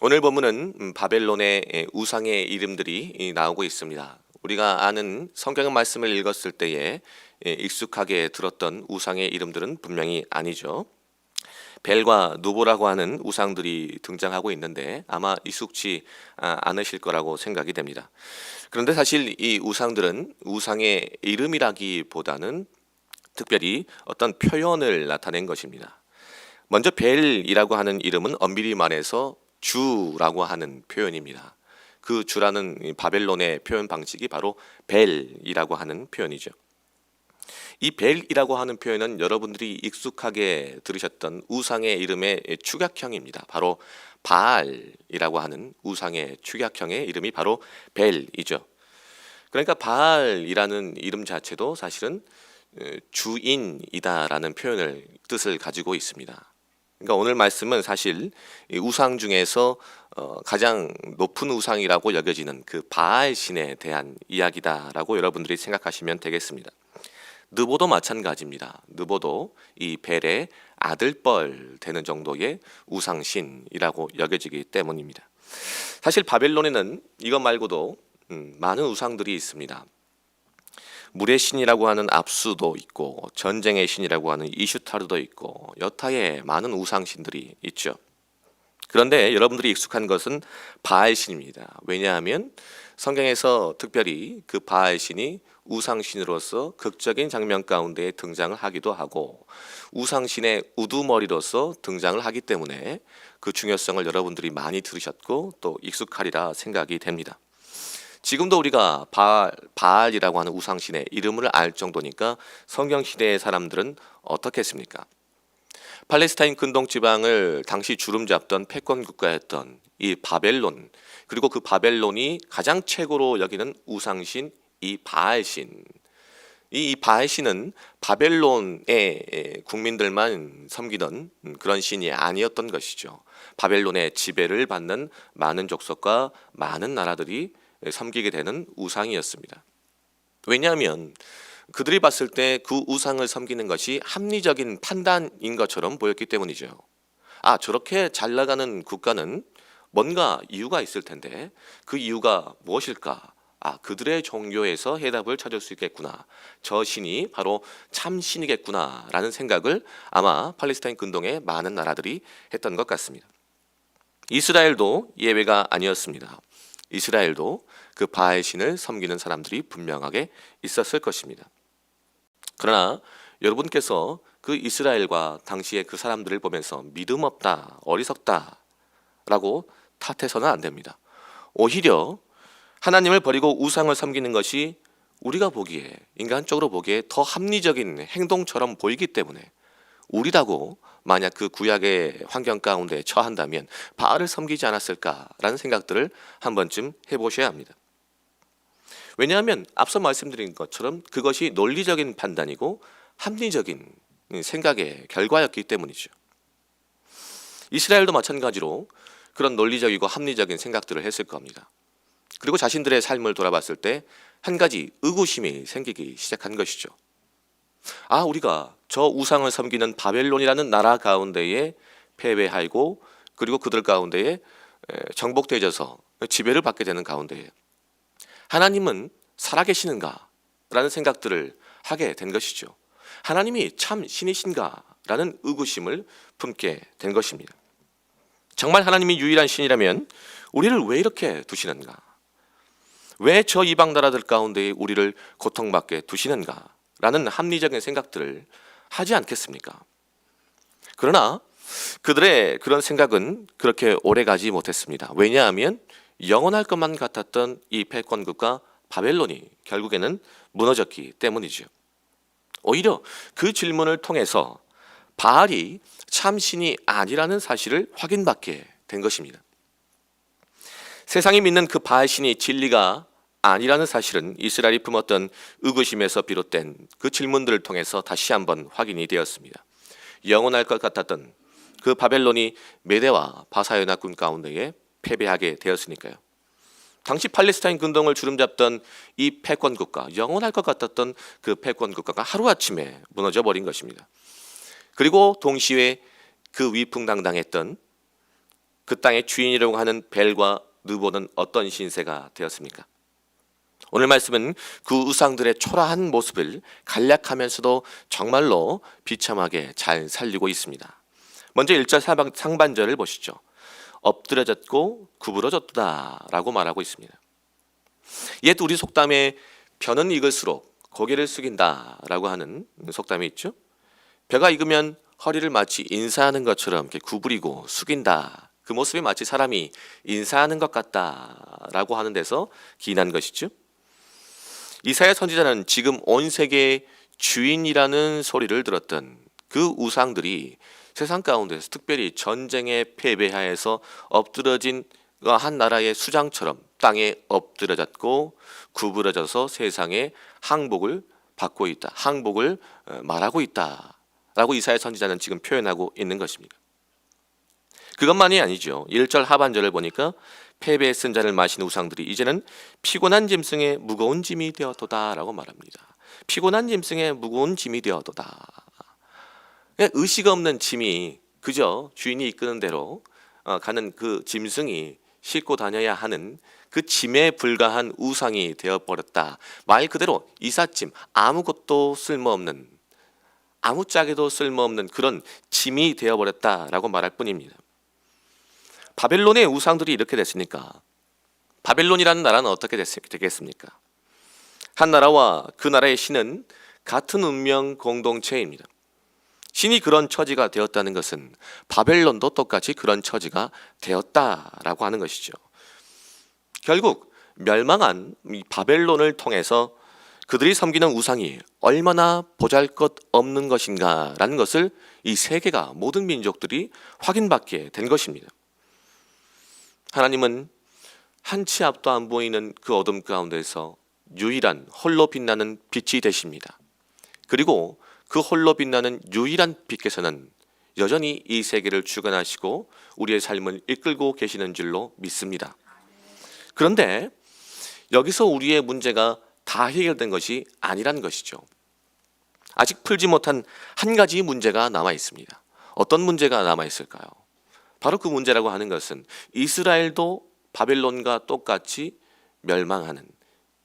오늘 본문은 음, 바벨론의 에, 우상의 이름들이 이, 나오고 있습니다. 우리가 아는 성경 말씀을 읽었을 때에 에, 익숙하게 들었던 우상의 이름들은 분명히 아니죠. 벨과 누보라고 하는 우상들이 등장하고 있는데 아마 익숙치 아, 않으실 거라고 생각이 됩니다. 그런데 사실 이 우상들은 우상의 이름이라기보다는 특별히 어떤 표현을 나타낸 것입니다. 먼저 벨이라고 하는 이름은 엄밀히 말해서 주라고 하는 표현입니다. 그 주라는 이 바벨론의 표현 방식이 바로 벨이라고 하는 표현이죠. 이 벨이라고 하는 표현은 여러분들이 익숙하게 들으셨던 우상의 이름의 축약형입니다. 바로 바알이라고 하는 우상의 축약형의 이름이 바로 벨이죠. 그러니까 바알이라는 이름 자체도 사실은 어, 주인이다라는 표현을 뜻을 가지고 있습니다. 그러니까 오늘 말씀은 사실 이 우상 중에서 어, 가장 높은 우상이라고 여겨지는 그 바알 신에 대한 이야기다라고 여러분들이 생각하시면 되겠습니다. 느보도 마찬가지입니다. 느보도 이 벨의 아들뻘 되는 정도의 우상신이라고 여겨지기 때문입니다. 사실 바벨론에는 이것 말고도 음, 많은 우상들이 있습니다. 물의 신이라고 하는 압수도 있고 전쟁의 신이라고 하는 이슈타르도 있고 여타의 많은 우상신들이 있죠. 그런데 여러분들이 익숙한 것은 바알 신입니다. 왜냐하면 성경에서 특별히 그 바알 신이 우상신으로서 극적인 장면 가운데 등장을 하기도 하고 우상신의 우두머리로서 등장을 하기 때문에 그 중요성을 여러분들이 많이 들으셨고 또 익숙하리라 생각이 됩니다. 지금도 우리가 바알, 바알이라고 하는 우상신의 이름을 알 정도니까 성경 시대의 사람들은 어떻게 했습니까? 팔레스타인 근동 지방을 당시 주름 잡던 패권 국가였던 이 바벨론 그리고 그 바벨론이 가장 최고로 여기는 우상신 이 바알신 이 바알 신은 바벨론의 국민들만 섬기던 그런 신이 아니었던 것이죠. 바벨론의 지배를 받는 많은 족속과 많은 나라들이 섬기게 되는 우상이었습니다. 왜냐하면 그들이 봤을 때 그 우상을 섬기는 것이 합리적인 판단인 것처럼 보였기 때문이죠. 아, 저렇게 잘 나가는 국가는 뭔가 이유가 있을 텐데 그 이유가 무엇일까? 아, 그들의 종교에서 해답을 찾을 수 있겠구나. 저 신이 바로 참 신이겠구나. 라는 생각을 아마 팔레스타인 근동의 많은 나라들이 했던 것 같습니다. 이스라엘도 예외가 아니었습니다. 이스라엘도 그 바알 신을 섬기는 사람들이 분명하게 있었을 것입니다. 그러나 여러분께서 그 이스라엘과 당시의 그 사람들을 보면서 믿음 없다, 어리석다 라고 탓해서는 안 됩니다. 오히려 하나님을 버리고 우상을 섬기는 것이 우리가 보기에 인간적으로 보기에 더 합리적인 행동처럼 보이기 때문에 우리라고 만약 그 구약의 환경 가운데 처한다면 바알을 섬기지 않았을까라는 생각들을 한 번쯤 해보셔야 합니다. 왜냐하면 앞서 말씀드린 것처럼 그것이 논리적인 판단이고 합리적인 생각의 결과였기 때문이죠. 이스라엘도 마찬가지로 그런 논리적이고 합리적인 생각들을 했을 겁니다. 그리고 자신들의 삶을 돌아봤을 때 한 가지 의구심이 생기기 시작한 것이죠. 아, 우리가 저 우상을 섬기는 바벨론이라는 나라 가운데에 패배하고 그리고 그들 가운데에 정복되어서 지배를 받게 되는 가운데에 하나님은 살아계시는가? 라는 생각들을 하게 된 것이죠. 하나님이 참 신이신가? 라는 의구심을 품게 된 것입니다. 정말 하나님이 유일한 신이라면 우리를 왜 이렇게 두시는가? 왜 저 이방 나라들 가운데 우리를 고통받게 두시는가? 라는 합리적인 생각들을 하지 않겠습니까? 그러나 그들의 그런 생각은 그렇게 오래 가지 못했습니다. 왜냐하면 영원할 것만 같았던 이 패권국가 바벨론이 결국에는 무너졌기 때문이죠. 오히려 그 질문을 통해서 바알이 참신이 아니라는 사실을 확인받게 된 것입니다. 세상이 믿는 그 바알 신이 진리가 아니라는 사실은 이스라엘이 품었던 의구심에서 비롯된 그 질문들을 통해서 다시 한번 확인이 되었습니다. 영원할 것 같았던 그 바벨론이 메대와 바사연합군 가운데에 패배하게 되었으니까요. 당시 팔레스타인 근동을 주름잡던 이 패권 국가, 영원할 것 같았던 그 패권 국가가 하루아침에 무너져 버린 것입니다. 그리고 동시에 그 위풍당당했던 그 땅의 주인이라고 하는 벨과 느보는 어떤 신세가 되었습니까? 오늘 말씀은 그 우상들의 초라한 모습을 간략하면서도 정말로 비참하게 잘 살리고 있습니다. 먼저 1절 상반- 상반절을 보시죠. 엎드려졌고 구부러졌다라고 말하고 있습니다. 옛 우리 속담에 벼는 익을수록 고개를 숙인다라고 하는 속담이 있죠. 벼가 익으면 허리를 마치 인사하는 것처럼 이렇게 구부리고 숙인다. 그 모습이 마치 사람이 인사하는 것 같다라고 하는 데서 기인한 것이죠. 이사야 선지자는 지금 온 세계의 주인이라는 소리를 들었던 그 우상들이 세상 가운데서 특별히 전쟁에 패배하여서 엎드러진 한 나라의 수장처럼 땅에 엎드려졌고 구부러져서 세상에 항복을 받고 있다. 항복을 어, 말하고 있다 라고 이사야 선지자는 지금 표현하고 있는 것입니다. 그것만이 아니죠. 1절 하반절을 보니까 패배의 쓴 잔을 마신 우상들이 이제는 피곤한 짐승의 무거운 짐이 되었도다라고 말합니다. 피곤한 짐승의 무거운 짐이 되었도다. 그냥 의식 없는 짐이 그저 주인이 이끄는 대로 어, 가는 그 짐승이 싣고 다녀야 하는 그 짐에 불과한 우상이 되어 버렸다. 말 그대로 이삿짐 아무것도 쓸모없는 아무짝에도 쓸모없는 그런 짐이 되어 버렸다라고 말할 뿐입니다. 바벨론의 우상들이 이렇게 됐으니까 바벨론이라는 나라는 어떻게 됐, 되겠습니까? 한 나라와 그 나라의 신은 같은 운명 공동체입니다. 신이 그런 처지가 되었다는 것은 바벨론도 똑같이 그런 처지가 되었다라고 하는 것이죠. 결국 멸망한 이 바벨론을 통해서 그들이 섬기는 우상이 얼마나 보잘 것 없는 것인가라는 것을 이 세계가 모든 민족들이 확인받게 된 것입니다. 하나님은 한 치 앞도 안 보이는 그 어둠 가운데서 유일한 홀로 빛나는 빛이 되십니다. 그리고 그 홀로 빛나는 유일한 빛께서는 여전히 이 세계를 주관하시고 우리의 삶을 이끌고 계시는 줄로 믿습니다. 그런데 여기서 우리의 문제가 다 해결된 것이 아니란 것이죠. 아직 풀지 못한 한 가지 문제가 남아 있습니다. 어떤 문제가 남아 있을까요? 바로 그 문제라고 하는 것은 이스라엘도 바벨론과 똑같이 멸망하는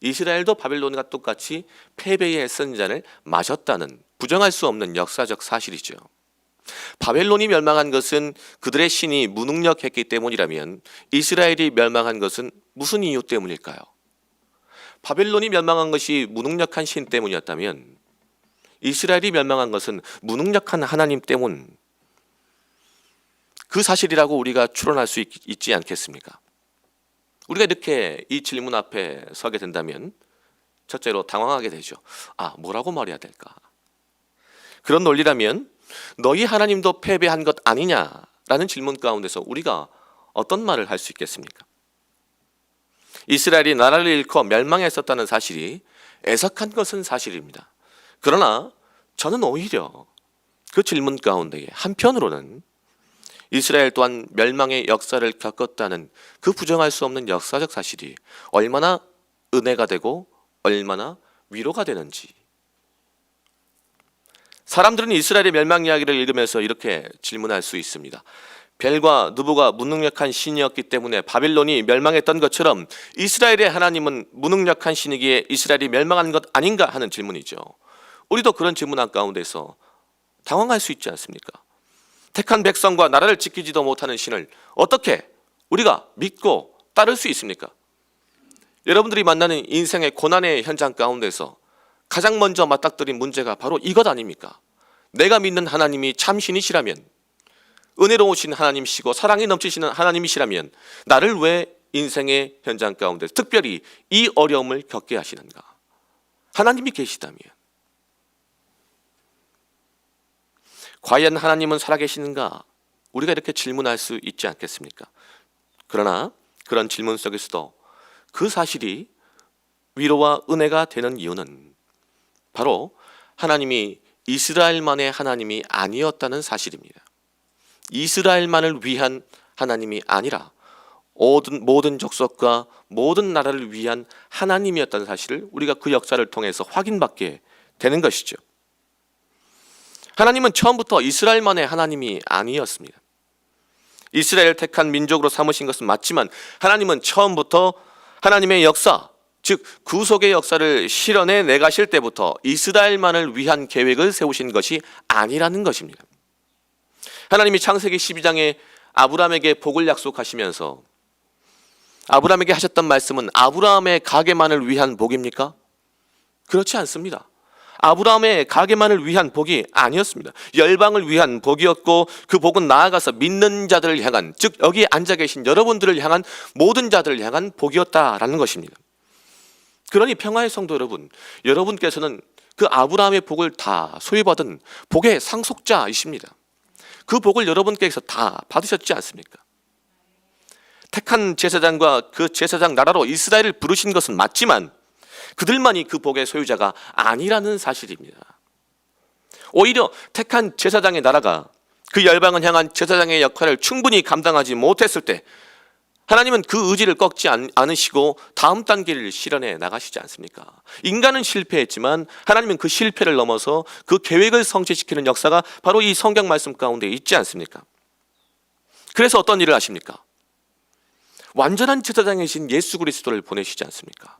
이스라엘도 바벨론과 똑같이 패배의 선잔을 마셨다는 부정할 수 없는 역사적 사실이죠. 바벨론이 멸망한 것은 그들의 신이 무능력했기 때문이라면 이스라엘이 멸망한 것은 무슨 이유 때문일까요? 바벨론이 멸망한 것이 무능력한 신 때문이었다면 이스라엘이 멸망한 것은 무능력한 하나님 때문 그 사실이라고 우리가 추론할 수 있, 있지 않겠습니까? 우리가 이렇게 이 질문 앞에 서게 된다면 첫째로 당황하게 되죠. 아, 뭐라고 말해야 될까? 그런 논리라면 너희 하나님도 패배한 것 아니냐라는 질문 가운데서 우리가 어떤 말을 할 수 있겠습니까? 이스라엘이 나라를 잃고 멸망했었다는 사실이 애석한 것은 사실입니다. 그러나 저는 오히려 그 질문 가운데에 한편으로는 이스라엘 또한 멸망의 역사를 겪었다는 그 부정할 수 없는 역사적 사실이 얼마나 은혜가 되고 얼마나 위로가 되는지 사람들은 이스라엘의 멸망 이야기를 읽으면서 이렇게 질문할 수 있습니다. 벨과 누부가 무능력한 신이었기 때문에 바빌론이 멸망했던 것처럼 이스라엘의 하나님은 무능력한 신이기에 이스라엘이 멸망한 것 아닌가 하는 질문이죠. 우리도 그런 질문 한 가운데서 당황할 수 있지 않습니까? 택한 백성과 나라를 지키지도 못하는 신을 어떻게 우리가 믿고 따를 수 있습니까? 여러분들이 만나는 인생의 고난의 현장 가운데서 가장 먼저 맞닥뜨린 문제가 바로 이것 아닙니까? 내가 믿는 하나님이 참 신이시라면 은혜로우신 하나님이시고 사랑이 넘치시는 하나님이시라면 나를 왜 인생의 현장 가운데 특별히 이 어려움을 겪게 하시는가? 하나님이 계시다면 과연 하나님은 살아계시는가? 우리가 이렇게 질문할 수 있지 않겠습니까? 그러나 그런 질문 속에서도 그 사실이 위로와 은혜가 되는 이유는 바로 하나님이 이스라엘만의 하나님이 아니었다는 사실입니다. 이스라엘만을 위한 하나님이 아니라 모든 모든 족속과 모든 나라를 위한 하나님이었다는 사실을 우리가 그 역사를 통해서 확인받게 되는 것이죠. 하나님은 처음부터 이스라엘만의 하나님이 아니었습니다. 이스라엘 택한 민족으로 삼으신 것은 맞지만 하나님은 처음부터 하나님의 역사, 즉 구속의 역사를 실현해 내가실 때부터 이스라엘만을 위한 계획을 세우신 것이 아니라는 것입니다. 하나님이 창세기 12장에 아브라함에게 복을 약속하시면서 아브라함에게 하셨던 말씀은 아브라함의 가게만을 위한 복입니까? 그렇지 않습니다. 아브라함의 가게만을 위한 복이 아니었습니다. 열방을 위한 복이었고 그 복은 나아가서 믿는 자들을 향한 즉 여기 앉아 계신 여러분들을 향한 모든 자들을 향한 복이었다라는 것입니다. 그러니 평화의 성도 여러분, 여러분께서는 그 아브라함의 복을 다 소유받은 복의 상속자이십니다. 그 복을 여러분께서 다 받으셨지 않습니까? 택한 제사장과 그 제사장 나라로 이스라엘을 부르신 것은 맞지만 그들만이 그 복의 소유자가 아니라는 사실입니다. 오히려 택한 제사장의 나라가 그 열방을 향한 제사장의 역할을 충분히 감당하지 못했을 때 하나님은 그 의지를 꺾지 않- 않으시고 다음 단계를 실현해 나가시지 않습니까? 인간은 실패했지만 하나님은 그 실패를 넘어서 그 계획을 성취시키는 역사가 바로 이 성경 말씀 가운데 있지 않습니까? 그래서 어떤 일을 하십니까? 완전한 제사장이신 예수 그리스도를 보내시지 않습니까?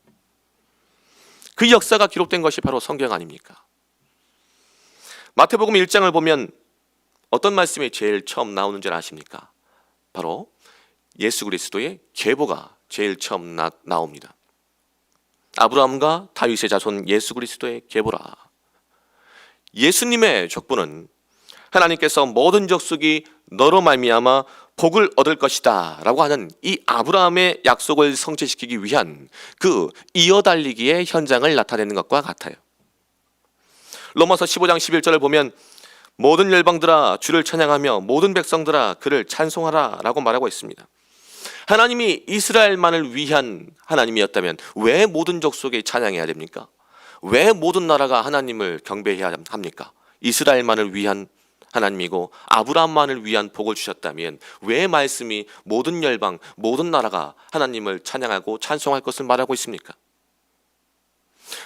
그 역사가 기록된 것이 바로 성경 아닙니까? 마태복음 1장을 보면 어떤 말씀이 제일 처음 나오는 줄 아십니까? 바로 예수 그리스도의 계보가 제일 처음 나, 나옵니다. 아브라함과 다윗의 자손 예수 그리스도의 계보라. 예수님의 족보는 하나님께서 모든 족속이 너로 말미암아 복을 얻을 것이다 라고 하는 이 아브라함의 약속을 성취시키기 위한 그 이어달리기의 현장을 나타내는 것과 같아요. 로마서 15장 11절을 보면 모든 열방들아 주를 찬양하며 모든 백성들아 그를 찬송하라 라고 말하고 있습니다. 하나님이 이스라엘만을 위한 하나님이었다면 왜 모든 족속에 찬양해야 됩니까? 왜 모든 나라가 하나님을 경배해야 합니까? 이스라엘만을 위한 하나님이고 아브라함만을 위한 복을 주셨다면 왜 말씀이 모든 열방 모든 나라가 하나님을 찬양하고 찬송할 것을 말하고 있습니까?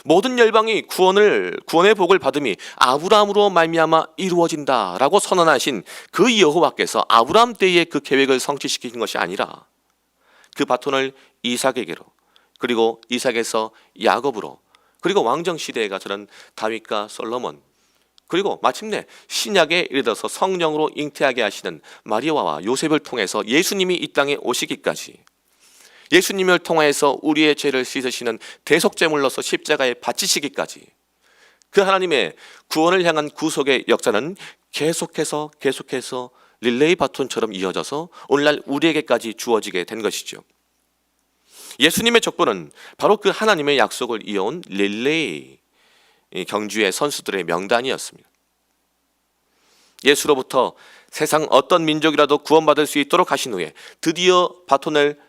모든 열방이 구원을 구원의 복을 받음이 아브라함으로 말미암아 이루어진다라고 선언하신 그 여호와께서 아브라함 때의 그 계획을 성취시키는 것이 아니라 그 바톤을 이삭에게로 그리고 이삭에서 야곱으로 그리고 왕정 시대에 가서는 다윗과 솔로몬 그리고 마침내 신약에 이르러서 성령으로 잉태하게 하시는 마리아와 요셉을 통해서 예수님이 이 땅에 오시기까지 예수님을 통하여서 우리의 죄를 씻으시는 대속제물로서 십자가에 바치시기까지 그 하나님의 구원을 향한 구속의 역사는 계속해서 계속해서 릴레이 바톤처럼 이어져서 오늘날 우리에게까지 주어지게 된 것이죠. 예수님의 족보는 바로 그 하나님의 약속을 이어온 릴레이 이 경주의 선수들의 명단이었습니다. 예수로부터 세상 어떤 민족이라도 구원받을 수 있도록 하신 후에 드디어 바톤을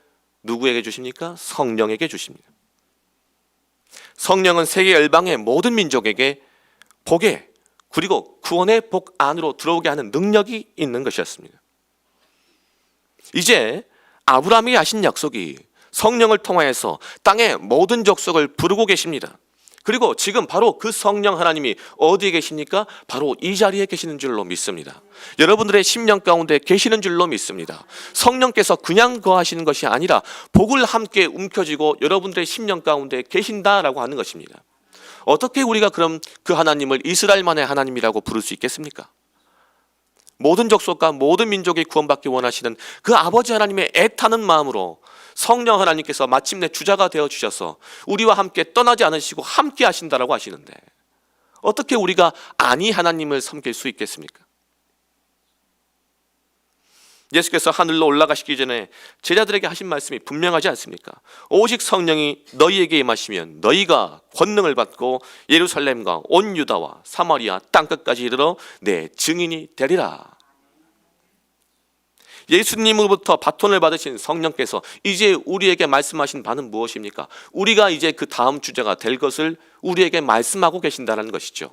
누구에게 주십니까? 성령에게 주십니다. 성령은 세계 열방의 모든 민족에게 복의 그리고 구원의 복 안으로 들어오게 하는 능력이 있는 것이었습니다. 이제 아브라함이 하신 약속이 성령을 통하여서 땅의 모든 족속을 부르고 계십니다. 그리고 지금 바로 그 성령 하나님이 어디에 계십니까? 바로 이 자리에 계시는 줄로 믿습니다. 여러분들의 심령 가운데 계시는 줄로 믿습니다. 성령께서 그냥 거하시는 것이 아니라 복을 함께 움켜쥐고 여러분들의 심령 가운데 계신다라고 하는 것입니다. 어떻게 우리가 그럼 그 하나님을 이스라엘만의 하나님이라고 부를 수 있겠습니까? 모든 족속과 모든 민족이 구원받기 원하시는 그 아버지 하나님의 애타는 마음으로 성령 하나님께서 마침내 주자가 되어 주셔서 우리와 함께 떠나지 않으시고 함께 하신다라고 하시는데 어떻게 우리가 아니 하나님을 섬길 수 있겠습니까? 예수께서 하늘로 올라가시기 전에 제자들에게 하신 말씀이 분명하지 않습니까? 오직 성령이 너희에게 임하시면 너희가 권능을 받고 예루살렘과 온 유다와 사마리아 땅끝까지 이르러 내 증인이 되리라. 예수님으로부터 바톤을 받으신 성령께서 이제 우리에게 말씀하신 바는 무엇입니까? 우리가 이제 그 다음 주제가 될 것을 우리에게 말씀하고 계신다는 것이죠.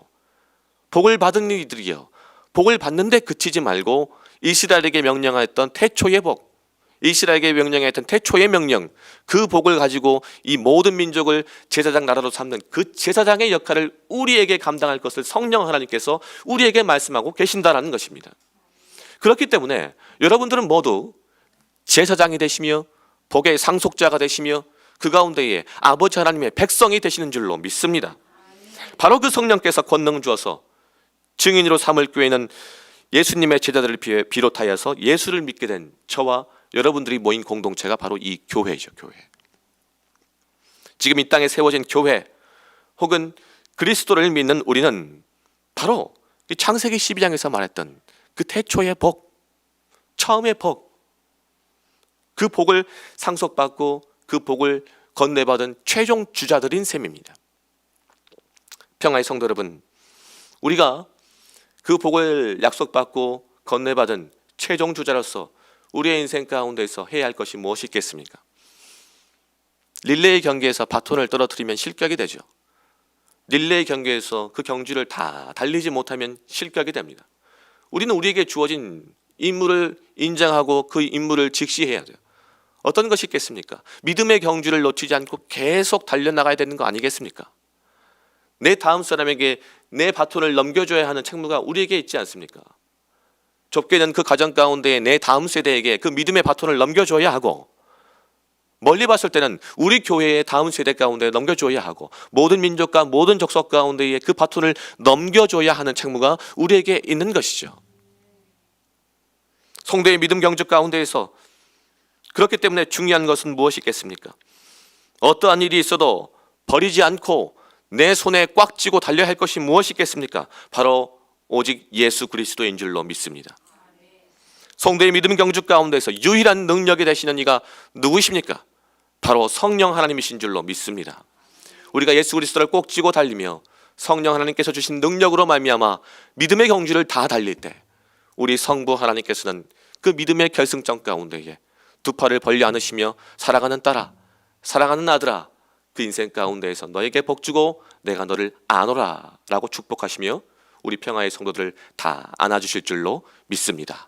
복을 받은 이들이여 복을 받는데 그치지 말고 이스라엘에게 명령하였던 태초의 복 이스라엘에게 명령했던 태초의 명령 그 복을 가지고 이 모든 민족을 제사장 나라로 삼는 그 제사장의 역할을 우리에게 감당할 것을 성령 하나님께서 우리에게 말씀하고 계신다라는 것입니다. 그렇기 때문에 여러분들은 모두 제사장이 되시며 복의 상속자가 되시며 그 가운데에 아버지 하나님의 백성이 되시는 줄로 믿습니다. 바로 그 성령께서 권능 주어서 증인으로 삼을 교회는 예수님의 제자들을 비- 비롯하여서 예수를 믿게 된 저와 여러분들이 모인 공동체가 바로 이 교회죠, 교회. 지금 이 땅에 세워진 교회 혹은 그리스도를 믿는 우리는 바로 이 창세기 12장에서 말했던 그 태초의 복, 처음의 복, 그 복을 상속받고 그 복을 건네받은 최종 주자들인 셈입니다. 평화의 성도 여러분, 우리가 그 복을 약속받고 건네받은 최종 주자로서 우리의 인생 가운데서 해야 할 것이 무엇이 있겠습니까? 릴레이 경기에서 바톤을 떨어뜨리면 실격이 되죠. 릴레이 경기에서 그 경주를 다 달리지 못하면 실격이 됩니다. 우리는 우리에게 주어진 임무를 인정하고 그 임무를 직시해야 돼요. 어떤 것이 있겠습니까? 믿음의 경주를 놓치지 않고 계속 달려나가야 되는 거 아니겠습니까? 내 다음 사람에게 내 바톤을 넘겨줘야 하는 책무가 우리에게 있지 않습니까? 좁게는 그 가정 가운데 내 다음 세대에게 그 믿음의 바톤을 넘겨줘야 하고 멀리 봤을 때는 우리 교회의 다음 세대 가운데 넘겨줘야 하고 모든 민족과 모든 족속 가운데에 그 바톤을 넘겨줘야 하는 책무가 우리에게 있는 것이죠. 성도의 믿음 경주 가운데에서 그렇기 때문에 중요한 것은 무엇이 있겠습니까? 어떠한 일이 있어도 버리지 않고 내 손에 꽉 쥐고 달려야 할 것이 무엇이 있겠습니까? 바로 오직 예수 그리스도인 줄로 믿습니다. 성도의 믿음 경주 가운데서 유일한 능력이 되시는 이가 누구십니까? 바로 성령 하나님이신 줄로 믿습니다. 우리가 예수 그리스도를 꼭 쥐고 달리며 성령 하나님께서 주신 능력으로 말미암아 믿음의 경주를 다 달릴 때 우리 성부 하나님께서는 그 믿음의 결승점 가운데에 두 팔을 벌려 안으시며 살아가는 딸아 사랑하는 아들아 그 인생 가운데에서 너에게 복 주고 내가 너를 안오라 라고 축복하시며 우리 평화의 성도들을 다 안아주실 줄로 믿습니다.